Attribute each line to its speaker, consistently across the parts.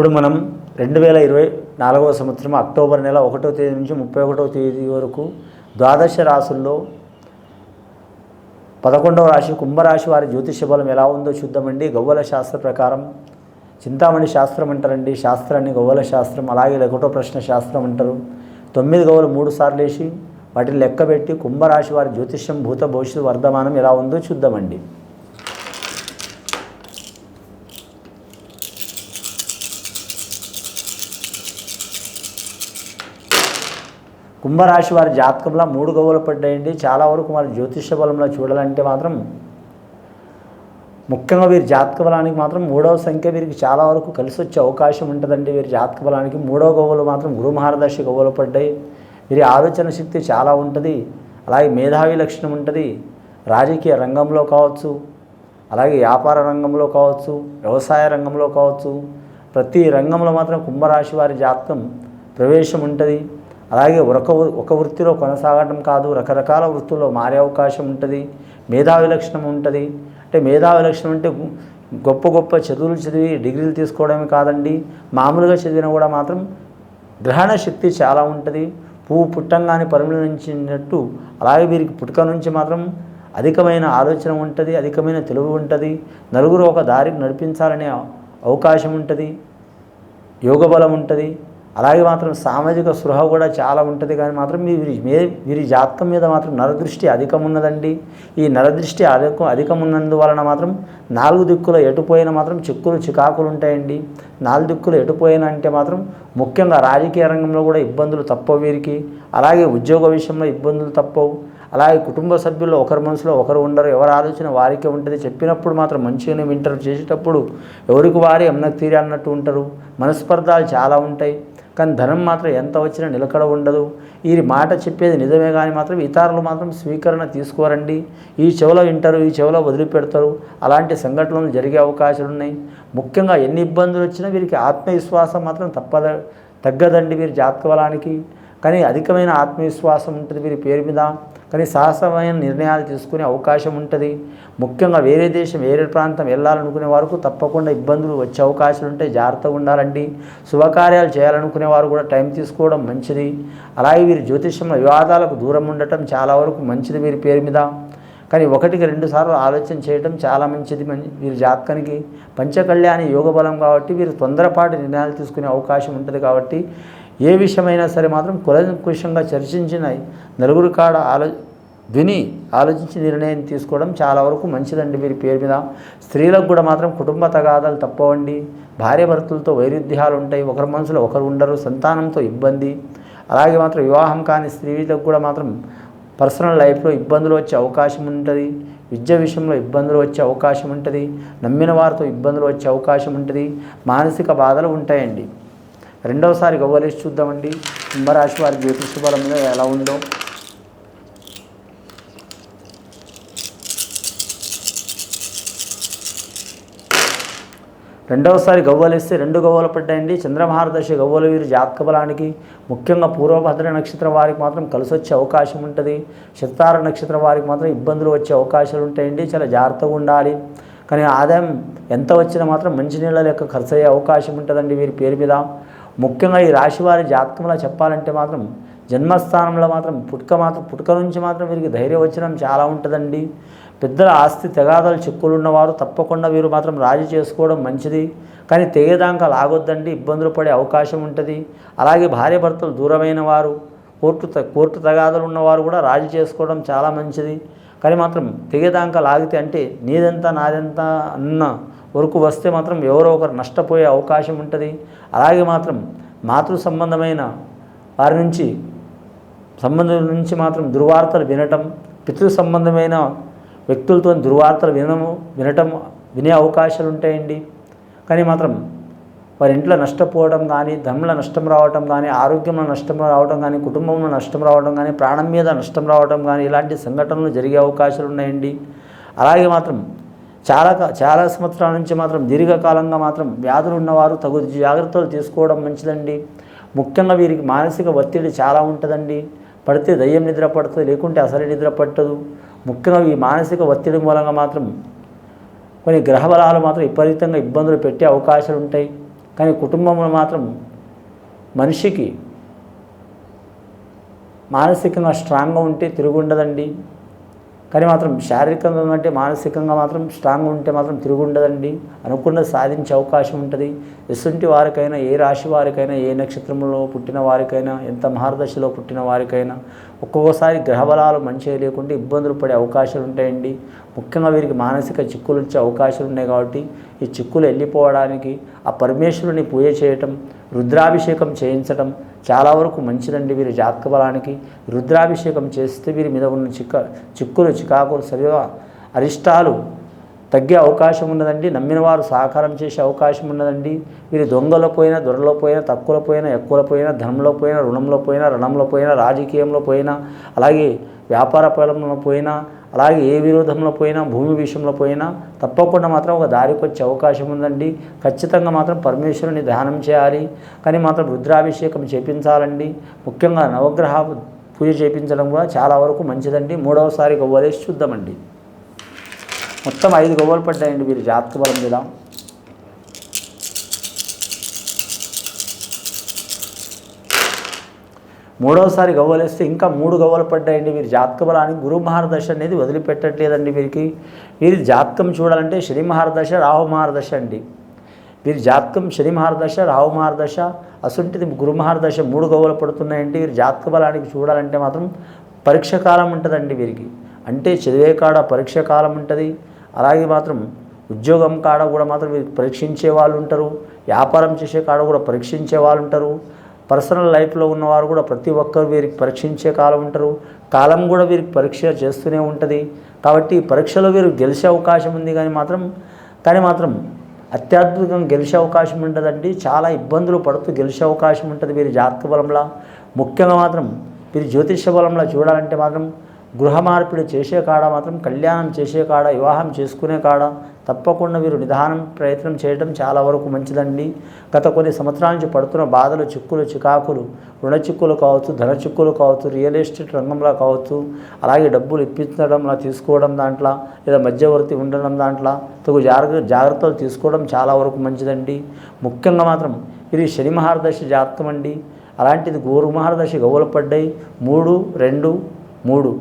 Speaker 1: ఇప్పుడు మనం రెండు వేల ఇరవై నాలుగవ సంవత్సరం అక్టోబర్ నెల ఒకటో తేదీ నుంచి ముప్పై ఒకటో తేదీ వరకు ద్వాదశ రాసుల్లో పదకొండవ రాశి కుంభరాశి వారి జ్యోతిష బలం ఎలా ఉందో చూద్దామండి. గవ్వల శాస్త్ర ప్రకారం చింతామణి శాస్త్రం అంటారండి. శాస్త్రాన్ని గవ్వల శాస్త్రం అలాగే ఒకటో ప్రశ్న శాస్త్రం అంటారు. తొమ్మిది గవ్వలు మూడు సార్లు వేసి వాటిని లెక్కబెట్టి కుంభరాశి వారి జ్యోతిష్యం భూత భవిష్యత్ వర్ధమానం ఎలా ఉందో చూద్దామండి. కుంభరాశి వారి జాతకంలో మూడు గవ్వలు పడ్డాయండి. చాలా వరకు వారి జ్యోతిష బలంలో చూడాలంటే మాత్రం ముఖ్యంగా వీరి జాతక బలానికి మాత్రం మూడవ సంఖ్య వీరికి చాలా వరకు కలిసి వచ్చే అవకాశం ఉంటుందండి. వీరి జాతక బలానికి మూడవ గవ్వలు మాత్రం గురు మహారదర్శి గవ్వలు పడ్డాయి. వీరి ఆలోచన శక్తి చాలా ఉంటుంది. అలాగే మేధావి లక్షణం ఉంటుంది. రాజకీయ రంగంలో కావచ్చు అలాగే వ్యాపార రంగంలో కావచ్చు వ్యవసాయ రంగంలో కావచ్చు ప్రతి రంగంలో మాత్రం కుంభరాశి వారి జాతకం ప్రవేశం ఉంటుంది. అలాగే ఒక ఒక వృత్తిలో కొనసాగడం కాదు రకరకాల వృత్తుల్లో మారే అవకాశం ఉంటుంది మేధావి లక్షణం ఉంటుంది. అంటే మేధావి లక్షణం అంటే గొప్ప గొప్ప చదువులు చదివి డిగ్రీలు తీసుకోవడమే కాదండి మామూలుగా చదివినా కూడా మాత్రం గ్రహణ శక్తి చాలా ఉంటుంది. పువ్వు పుట్టంగానే పరిమళించినట్టు అలాగే వీరికి పుట్టుక నుంచి మాత్రం అధికమైన ఆలోచన ఉంటుంది అధికమైన తెలివి ఉంటుంది. నలుగురు ఒక దారికి నడిపించాలనే అవకాశం ఉంటుంది. యోగ బలం ఉంటుంది. అలాగే మాత్రం సామాజిక స్పృహ కూడా చాలా ఉంటుంది కానీ మాత్రం వీరి వీరి జాతకం మీద మాత్రం నరదృష్టి అధికం ఉన్నదండి ఈ నరదృష్టి అధికం అధికం ఉన్నందువలన మాత్రం నాలుగు దిక్కుల ఎటుపోయినా మాత్రం చిక్కులు చికాకులు ఉంటాయండి. నాలుగు దిక్కులు ఎటుపోయినా అంటే మాత్రం ముఖ్యంగా రాజకీయ రంగంలో కూడా ఇబ్బందులు తప్పవు వీరికి. అలాగే ఉద్యోగ విషయంలో ఇబ్బందులు తప్పవు. అలాగే కుటుంబ సభ్యుల్లో ఒకరి మనసులో ఒకరు ఉండరు ఎవరి ఆలోచన వారికే ఉంటుంది. చెప్పినప్పుడు మాత్రం మంచిగానే వింటారు చేసేటప్పుడు ఎవరికి వారి ఎమ్నకు తీరే అన్నట్టు ఉంటారు. మనస్పర్ధాలు చాలా ఉంటాయి. కానీ ధనం మాత్రం ఎంత వచ్చినా నిలకడ ఉండదు. ఈ మాట చెప్పేది నిజమే కానీ మాత్రం ఇతరులు మాత్రం స్వీకరణ తీసుకోరండి. ఈ చెవిలో వింటారు ఈ చెవిలో వదిలిపెడతారు. అలాంటి సంఘటనలు జరిగే అవకాశాలు ఉన్నాయి ముఖ్యంగా ఎన్ని ఇబ్బందులు వచ్చినా వీరికి ఆత్మవిశ్వాసం మాత్రం తప్పద తగ్గదండి వీరి జాతక బలానికి కానీ అధికమైన ఆత్మవిశ్వాసం ఉంటుంది వీరి పేరు మీద. కానీ సాహసమైన నిర్ణయాలు తీసుకునే అవకాశం ఉంటుంది. ముఖ్యంగా వేరే దేశం వేరే ప్రాంతం వెళ్ళాలనుకునే వారికి తప్పకుండా ఇబ్బందులు వచ్చే అవకాశాలు ఉంటాయి. జాగ్రత్తగా ఉండాలండి. శుభకార్యాలు చేయాలనుకునే వారు కూడా టైం తీసుకోవడం మంచిది. అలాగే వీరి జ్యోతిష్యంలో వివాదాలకు దూరం ఉండటం చాలా వరకు మంచిది వీరి పేరు మీద. కానీ ఒకటికి రెండు సార్లు ఆలోచన చేయడం చాలా మంచిది మంచి వీరి జాతకానికి. పంచకళ్యాణి యోగ బలం కాబట్టి వీరు తొందరపాటు నిర్ణయాలు తీసుకునే అవకాశం ఉంటుంది కాబట్టి ఏ విషయమైనా సరే మాత్రం కులంకుశంగా చర్చించిన నలుగురు కాడ ఆలో విని ఆలోచించి నిర్ణయం తీసుకోవడం చాలా వరకు మంచిదండి మీరు పేరు మీద. స్త్రీలకు కూడా మాత్రం కుటుంబ తగాదాలు తప్పవండి. భార్యభర్తలతో వైరుధ్యాలు ఉంటాయి. ఒకరి మనసులో ఒకరు ఉండరు. సంతానంతో ఇబ్బంది. అలాగే మాత్రం వివాహం కాని స్త్రీలకు కూడా మాత్రం పర్సనల్ లైఫ్లో ఇబ్బందులు వచ్చే అవకాశం ఉంటుంది. విద్య విషయంలో ఇబ్బందులు వచ్చే అవకాశం ఉంటుంది. నమ్మిన వారితో ఇబ్బందులు వచ్చే అవకాశం ఉంటుంది. మానసిక బాధలు ఉంటాయండి. రెండవసారి గవ్వలేసి చూద్దామండి. కుంభరాశి వారి జ్యోతిష బలం మీద ఎలా ఉందో. రెండవసారి గవ్వలేస్తే రెండు గవ్వలు పడ్డాయండి. చంద్రమహారదశ గవ్వలు వీరి జాతక బలానికి ముఖ్యంగా పూర్వభద్ర నక్షత్రం వారికి మాత్రం కలిసి వచ్చే అవకాశం ఉంటుంది. శతార నక్షత్రం వారికి మాత్రం ఇబ్బందులు వచ్చే అవకాశాలు ఉంటాయండి. చాలా జాగ్రత్తగా ఉండాలి. కానీ ఆదాయం ఎంత వచ్చినా మాత్రం మంచినీళ్ళ లెక్క ఖర్చు అయ్యే అవకాశం ఉంటుందండి వీరి పేరు మీద. ముఖ్యంగా ఈ రాశి వారి జాతకంలో చెప్పాలంటే మాత్రం జన్మస్థానంలో మాత్రం పుట్టుక మాత్రం పుట్టుక నుంచి మాత్రం వీరికి ధైర్యం వచ్చడం చాలా ఉంటుందండి. పెద్దల ఆస్తి తెగాదలు చిక్కులు ఉన్నవారు తప్పకుండా వీరు మాత్రం రాజీ చేసుకోవడం మంచిది. కానీ తెగేదాకా లాగొద్దండి ఇబ్బందులు పడే అవకాశం ఉంటుంది. అలాగే భార్య భర్తలు దూరమైన వారు కోర్టు కోర్టు తగాదలు ఉన్నవారు కూడా రాజీ చేసుకోవడం చాలా మంచిది. కానీ మాత్రం తెగేదాకా లాగితే అంటే నీదెంత నాదెంత అన్న వరకు వస్తే మాత్రం ఎవరో ఒకరు నష్టపోయే అవకాశం ఉంటుంది. అలాగే మాత్రం మాతృ సంబంధమైన వారి నుంచి సంబంధం నుంచి మాత్రం దుర్వార్తలు వినటం పితృ సంబంధమైన వ్యక్తులతో దుర్వార్తలు వినము వినటం వినే అవకాశాలు ఉంటాయండి. కానీ మాత్రం వారి ఇంట్లో నష్టపోవడం కానీ ధనంలో నష్టం రావడం కానీ ఆరోగ్యంలో నష్టం రావడం కానీ కుటుంబంలో నష్టం రావడం కానీ ప్రాణం మీద నష్టం రావడం కానీ ఇలాంటి సంఘటనలు జరిగే అవకాశాలు ఉన్నాయండి. అలాగే మాత్రం చాలా చాలా సంవత్సరాల నుంచి మాత్రం దీర్ఘకాలంగా మాత్రం వ్యాధులు ఉన్నవారు తగు జాగ్రత్తలు తీసుకోవడం మంచిదండి. ముఖ్యంగా వీరికి మానసిక ఒత్తిడి చాలా ఉంటుందండి. పడితే దయ్యం నిద్ర పడుతుంది లేకుంటే అసలే నిద్ర పట్టదు. ముఖ్యంగా ఈ మానసిక ఒత్తిడి మూలంగా మాత్రం కొన్ని గ్రహ బలాలు మాత్రం విపరీతంగా ఇబ్బందులు పెట్టే అవకాశాలు ఉంటాయి. కానీ కుటుంబంలో మాత్రం మనిషికి మానసికంగా స్ట్రాంగ్గా ఉంటే తిరుగుండదండి. కానీ మాత్రం శారీరకంగా అంటే మానసికంగా మాత్రం స్ట్రాంగ్ ఉంటే మాత్రం తిరుగుండదండి. అనుకున్నది సాధించే అవకాశం ఉంటుంది. ఎసుంటి వారికైనా ఏ రాశి వారికైనా ఏ నక్షత్రంలో పుట్టిన వారికైనా ఎంత మహర్దశలో పుట్టిన వారికైనా ఒక్కొక్కసారి గ్రహబలాలు మంచిగా లేకుంటే ఇబ్బందులు పడే అవకాశాలు ఉంటాయండి. ముఖ్యంగా వీరికి మానసిక చిక్కులు వచ్చే అవకాశాలు ఉన్నాయి కాబట్టి ఈ చిక్కులు వెళ్ళిపోవడానికి ఆ పరమేశ్వరుని పూజ చేయటం రుద్రాభిషేకం చేయించటం చాలా వరకు మంచిదండి వీరి జాతక బలానికి రుద్రాభిషేకం చేస్తే వీరి మీద ఉన్న చిక్క చిక్కులు చికాకులు సరిగా అరిష్టాలు తగ్గే అవకాశం ఉన్నదండి నమ్మిన వారు సహకారం చేసే అవకాశం ఉన్నదండి. వీరు దొంగలో పోయినా దొరలో పోయినా తక్కువలో పోయినా ఎక్కువలో పోయినా ధనంలో పోయినా రుణంలో పోయినా రుణంలో పోయినా రాజకీయంలో పోయినా అలాగే వ్యాపార పొలంలో పోయినా అలాగే ఏ విరోధంలో పోయినా భూమి విషయంలో పోయినా తప్పకుండా మాత్రం ఒక దారికి వచ్చే అవకాశం ఉందండి. ఖచ్చితంగా మాత్రం పరమేశ్వరుని ధ్యానం చేయాలి. కానీ మాత్రం రుద్రాభిషేకం చేపించాలండి. ముఖ్యంగా నవగ్రహ పూజ చేపించడం కూడా చాలా వరకు మంచిదండి. మూడవసారి గవ్వలేసి చూద్దామండి. మొత్తం ఐదు గవ్వలు పడ్డాయండి వీరి జాతక బలం మీద. మూడవసారి గవ్వలేస్తే ఇంకా మూడు గవ్వలు పడ్డాయండి వీరి జాతక బలాన్ని. గురు మహారదశ అనేది వదిలిపెట్టట్లేదండి వీరికి. వీరి జాతకం చూడాలంటే శని మహారదశ రాహు మహారదశ అండి. వీరి జాతకం శని మహారదశ రాహు మహారదశ అసుంటిది గురు మహారదశ మూడు గవ్వలు పడుతున్నాయండి. వీరి జాతక బలానికి చూడాలంటే మాత్రం పరీక్ష కాలం ఉంటుందండి వీరికి. అంటే చదివే కాడ పరీక్ష కాలం ఉంటుంది. అలాగే మాత్రం ఉద్యోగం కాడ కూడా మాత్రం వీరికి పరీక్షించే వాళ్ళు ఉంటారు వ్యాపారం చేసే కాడ కూడా పరీక్షించే వాళ్ళు ఉంటారు పర్సనల్ లైఫ్లో ఉన్నవారు కూడా ప్రతి ఒక్కరు వీరికి పరీక్షించే కాలం ఉంటారు కాలం కూడా వీరికి పరీక్ష చేస్తూనే ఉంటుంది. కాబట్టి పరీక్షలో వీరు గెలిచే అవకాశం ఉంది కానీ మాత్రం కానీ మాత్రం అత్యద్భుతంగా గెలిచే అవకాశం ఉంటుందండి చాలా ఇబ్బందులు పడుతూ గెలిచే అవకాశం ఉంటుంది వీరి జాతక బలంలో. ముఖ్యంగా మాత్రం వీరి జ్యోతిష బలంలో చూడాలంటే మాత్రం గృహ మార్పిడి చేసే కాడ మాత్రం కళ్యాణం చేసే కాడ వివాహం చేసుకునే కాడ తప్పకుండా వీరు నిదానం ప్రయత్నం చేయడం చాలా వరకు మంచిదండి. గత కొన్ని సంవత్సరాల నుంచి పడుతున్న బాధలు చిక్కులు చికాకులు రుణ చిక్కులు కావచ్చు ధన చిక్కులు కావచ్చు రియల్ ఎస్టేట్ రంగంలో కావచ్చు అలాగే డబ్బులు ఇప్పించడంలా తీసుకోవడం దాంట్లో లేదా మధ్యవర్తి ఉండడం దాంట్లో తగు జాగ్రత్త జాగ్రత్తలు తీసుకోవడం చాలా వరకు మంచిదండి. ముఖ్యంగా మాత్రం ఇది శని మహారదశ జాతకం అండి. అలాంటిది గోరు మహారదశ గవ్వలు పడ్డాయి. మూడు రెండు మూడు.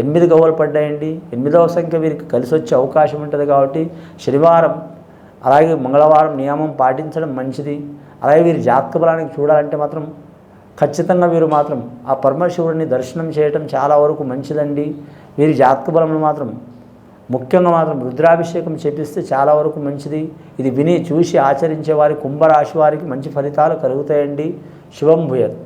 Speaker 1: ఎనిమిది గవ్వలు పడ్డాయండి. ఎనిమిదవ సంఖ్య వీరికి కలిసి వచ్చే అవకాశం ఉంటుంది కాబట్టి శనివారం అలాగే మంగళవారం నియమం పాటించడం మంచిది. అలాగే వీరి జాతక బలానికి చూడాలంటే మాత్రం ఖచ్చితంగా వీరు మాత్రం ఆ పరమశివుడిని దర్శనం చేయటం చాలా వరకు మంచిదండి. వీరి జాతక బలంలో మాత్రం ముఖ్యంగా మాత్రం రుద్రాభిషేకం చేపిస్తే చాలా వరకు మంచిది. ఇది విని చూసి ఆచరించే వారి కుంభరాశి వారికి మంచి ఫలితాలు కలుగుతాయండి. శుభం భూయత్.